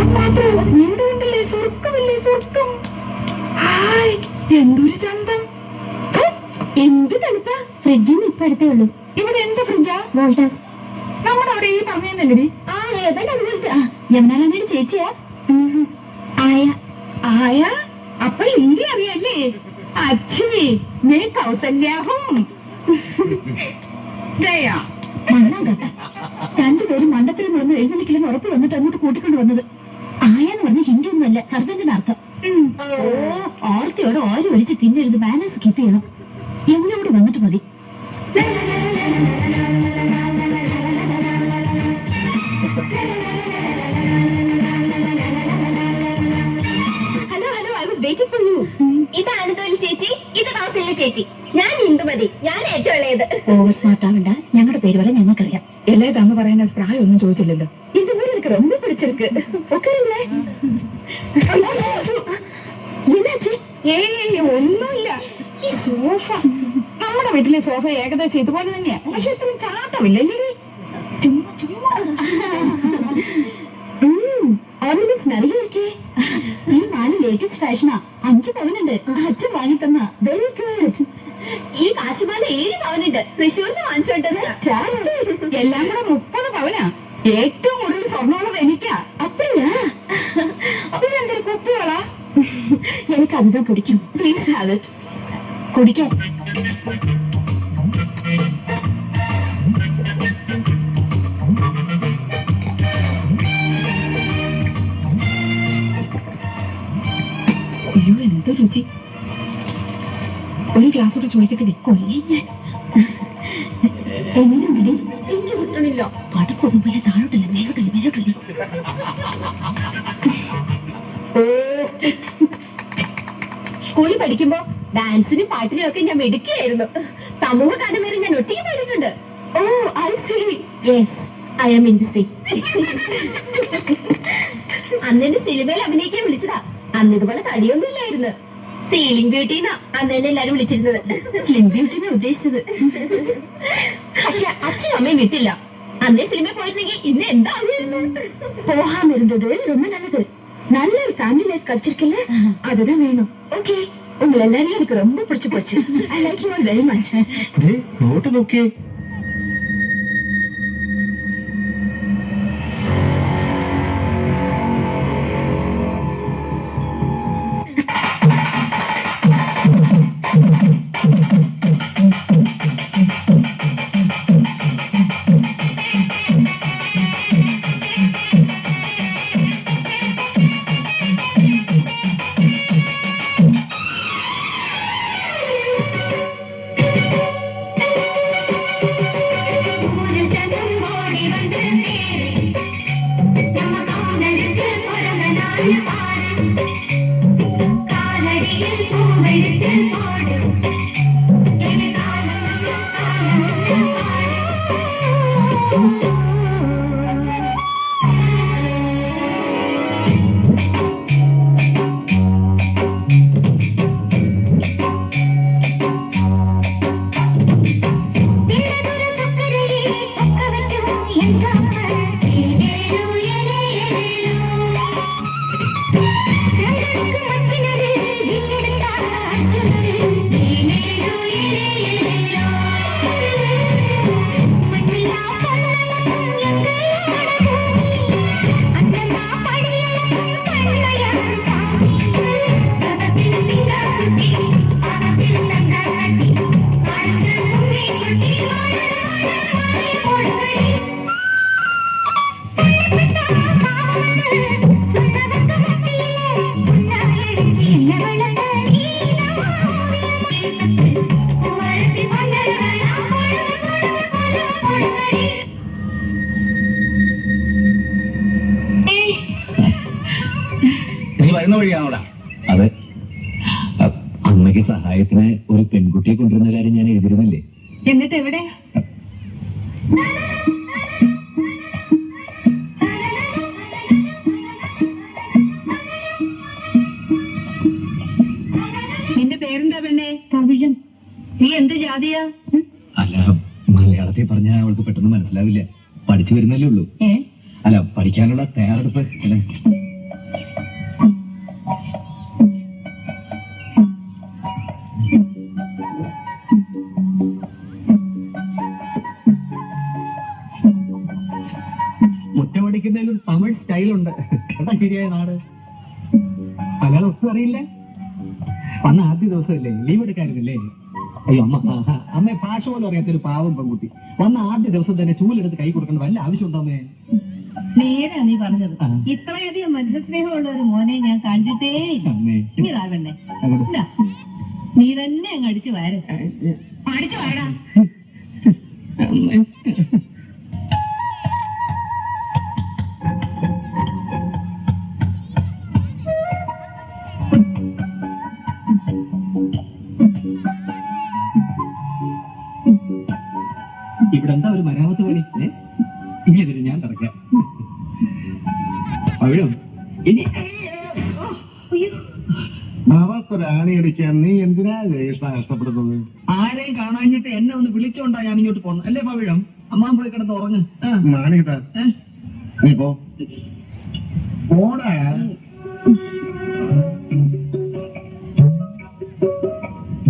വീടുണ്ടല്ലേ സ്വർഗമല്ലേ സ്വർഗം ഹായ് എന്തൊരു ചന്തം. എന്ത് തണുപ്പാ? ഫ്രിഡ്ജിൽ ഇപ്പൊ ഉള്ളൂ. ഇവിടെ എന്ത് ഫ്രിഡ്ജാ? വോൾട്ടാസ്. നമ്മുടെ അവിടെ ഈ പറഞ്ഞല്ലേ ആ ഏതാണ്ട് അതുപോലത്തെ ആ യമുനാനന്ദയുടെ ചേച്ചിയാ. ആയ. ആയ? അപ്പൊ ഹിന്ദി അറിയല്ലേ? അച്ഛി മേ കൗസല്യാഹും. ദയാ. രണ്ടുപേരും മണ്ടത്തിൽ വന്ന് എഴുന്നള്ളിക്കില്ലെന്ന് ഉറപ്പ് വന്നിട്ട് അങ്ങോട്ട് കൂട്ടിക്കൊണ്ട് വന്നത്. ഒന്നുമല്ല സർവന്റെ അർത്ഥം. ആർത്തിയോട് ഓര ഒഴിച്ച് തിന്നരുത് ബാലൻസ് കീപ്പ് ചെയ്യണം? യമുനയോട് വന്നിട്ട് മതി. Hello hello I for you ചേച്ചി ഇത് ചേച്ചി. ഞാൻ ഞാൻ ഞങ്ങളുടെ പേര് വരെ ഞങ്ങൾക്കറിയാം. ഇളയതാന്ന് പറയാൻ പ്രായമൊന്നും ചോദിച്ചില്ലല്ലോ. ഇത് എനിക്ക് ரொம்ப பிடிச்சிருக்கு ஓகேங்களே ഏയ് ഒന്നുമില്ല. ഈ സോഫ നമ്മുടെ വീട്ടിലെ സോഫ ഏകദേശം ഇതുപോലെ തന്നെയാ. പക്ഷെ ഇത്രയും ചാട്ടമില്ലല്ലേ ചുമ്മാ ചുമ്മാ. ഓർണമെന്റ്സ് നിറയെ ഈ നാല് ലേറ്റസ്റ്റ് ഫാഷനാ അഞ്ച് പവനുണ്ട്. അച്ഛൻ വാങ്ങി തന്ന വെരി ഗുഡ് ഈ കാശുമാല ഏഴ് പവനുണ്ട്. തൃശ്ശൂരിന് വാങ്ങിച്ചോട്ടത് എല്ലാം കൂടെ മുപ്പത് പവനാ ഏറ്റവും കൂടുതൽ സ്വർണമുള്ളത് എനിക്കാ അപ്പഴാ പിന്നെ എന്തൊരു കുപ്പികളാ എനിക്ക് കുടിക്കും. കുടിക്കാം പ്ലീസ് ഹാവ് ഇറ്റ് കുടിക്കാൻ അയ്യോ എന്ത് രുചി. ഒരു ഗ്ലാസ് കൂടെ ചോദിക്കട്ടെ കൊല്ലേ എങ്ങനെയുണ്ടേ എനിക്ക് കിട്ടണില്ല. പടക്കൊന്നും പോലെ താഴോട്ടല്ല? മേലോട്ടല്ല? മേലോട്ടല്ല? പഠിക്കുമ്പോ ഡാൻസിനും പാട്ടിനും ഒക്കെ ഞാൻ മിടുക്കിയായിരുന്നു സമൂഹ ഗാനം വരെ ഞാൻ ഒറ്റയ്ക്ക് പാടിയിട്ടുണ്ട് oh I see yes I am in the sea അന്ന് എന്നെ സിനിമയിൽ അഭിനയിക്കാൻ വിളിച്ചതാ അന്ന് ഇതുപോലെ തടിയൊന്നും ഇല്ലായിരുന്നു സീലിംഗ് ബ്യൂട്ടിന്നാ അന്ന് എന്നെ എല്ലാരും വിളിച്ചിരുന്നത് സ്ലിം ബ്യൂട്ടിനെ ഉദ്ദേശിച്ചത് പക്ഷെ അച്ഛനും അമ്മയും വിട്ടില്ല അന്നേ സിനിമ പോയിരുന്നെങ്കിൽ ഇന്ന് എന്താ போகாம இருந்தது ரொம்ப நல்லது நல்ல ஒரு ஃபேமிலி லைஃப் கிடைச்சிருக்குல்ல அதுதான் வேணும் ஓகே உங்களை எல்லாரையும் எனக்கு ரொம்ப பிடிச்சு போச்சு. I like you very much டேய் நோட்டு நோக்கி നോക്കിയേ നീ വരുന്ന വഴിയാണോടാ അതെ. അമ്മയ്ക്ക് സഹായത്തിന് ഒരു പെൺകുട്ടിയെ കൊണ്ടുവരുന്ന കാര്യം ഞാൻ എഴുതിരുന്നില്ലേ എന്നിട്ട് എവിടെ? നിന്റെ പേരെന്താ പെണ്ണേ? നീ എന്ത് ജാതിയാ? അല്ല മലയാളത്തിൽ പറഞ്ഞാൽ അവൾക്ക് പെട്ടെന്ന് മനസ്സിലാവില്ല. പഠിച്ചു വരുന്നല്ലേ ഉള്ളൂ. അല്ല പഠിക്കാനുള്ള തയ്യാറെടുപ്പ് ഇങ്ങനെ. തമിഴ് സ്റ്റൈലുണ്ട് എന്താ ശരിയായ നാട്. മലയാളം ഒട്ടും അറിയില്ലേ. അന്ന് ആദ്യ ദിവസമല്ലേ? ലീവ് എടുക്കാനില്ലേ അയ്യോ അമ്മ. അമ്മേ ആ, അമ്മ ഭാഷ പോലും അറിയാത്തൊരു പാവം പെൺകുട്ടി. വന്ന ആദ്യ ദിവസം തന്നെ ചൂലെടുത്ത് കൈ കൊടുക്കേണ്ട വല്ല ആവശ്യമുണ്ടോ അമ്മേ? നേരാ നീ പറഞ്ഞത്. ഇത്രയധികം മനുഷ്യസ്നേഹമുള്ള ഒരു മോനെ ഞാൻ കണ്ടിട്ടേ ഇല്ല. നീ തന്നെ അങ്ങ് അടിച്ചു വാര. അടിച്ചു വാടാ. അവിടെ ഇനി അവർക്കൊരാണി അടിക്കാൻ നീ എന്തിനാ ജയകൃഷ്ണ കഷ്ടപ്പെടുന്നത്? ആരെയും കാണാഞ്ഞിട്ട് എന്നെ ഒന്ന് വിളിച്ചോണ്ടാ ഞാൻ ഇങ്ങോട്ട് പോന്നു. അല്ലേ പവിഴം അമ്മാൻ പോയി കിടന്ന് ഉറങ്ങ്. മാണിട്ടാ നീ പോ. പോടാ.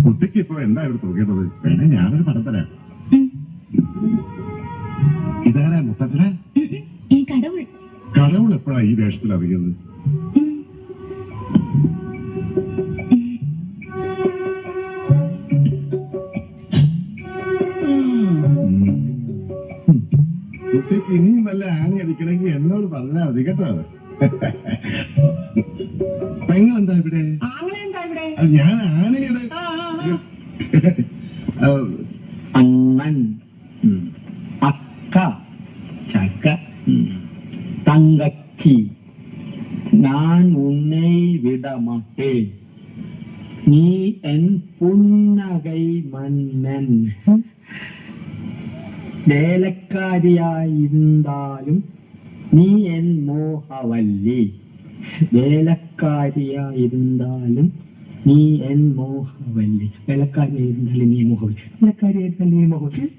കുട്ടിക്ക് ഇപ്പൊ എന്താ ഇവിടെ തോന്നിയത് പിന്നെ ഞാനൊരു പടം തരാം ഇതാരാ മുത്തച്ഛന? കടവുൾ എപ്പോഴാ ഈ വേഷത്തിൽ അറിയുന്നത്? കുട്ടിക്ക് ഇനിയും വല്ല ആണി അടിക്കണമെങ്കിൽ എന്നോട് പറഞ്ഞാൽ മതി കേട്ടോ. പെങ്ങളെന്താ ഇവിടെ? ഞാൻ ആണിയുടെ. അണ്ണൻ തങ്കച്ചി நான் உன்னை விட மாட்டேன் நீ என் புன்னகை மன்னன் വേലക്കാരിയായിരുന്നാലും നീ എൻ മോഹവല്ലി വേലക്കാരിയായിരുന്നാലും നീ എൻ മോഹവല്ലി വേലക്കാരിയായിരുന്നാലും നീ മോഹവല്ലി വേലക്കാരിയായിരുന്നാലും നീ മോഹവല്ലി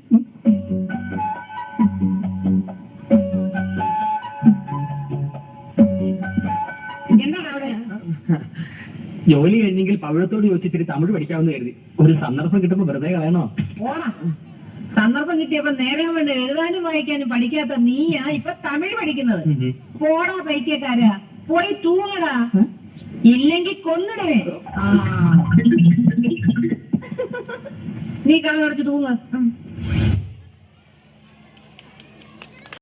ജോലി കഴിഞ്ഞെങ്കിൽ പവിഴത്തോട് ചോദിച്ചിട്ട് തമിഴ് പഠിക്കാമെന്ന് കരുതി. ഒരു സന്ദർഭം കിട്ടുമ്പോ വെറുതെ കളയണോ? സന്ദർഭം കിട്ടിയപ്പോ നേരെ വേണ്ട എഴുതാനും വായിക്കാനും പഠിക്കാത്ത നീയാ ഇപ്പൊ തമിഴ് പഠിക്കുന്നത്. പോടാ പൈത്യക്കാരാ. പോയി തൂങ്ങടാ. ഇല്ലെങ്കിൽ കൊന്നിടേ. നീ കഥ കുറച്ച് തൂങ്ങ.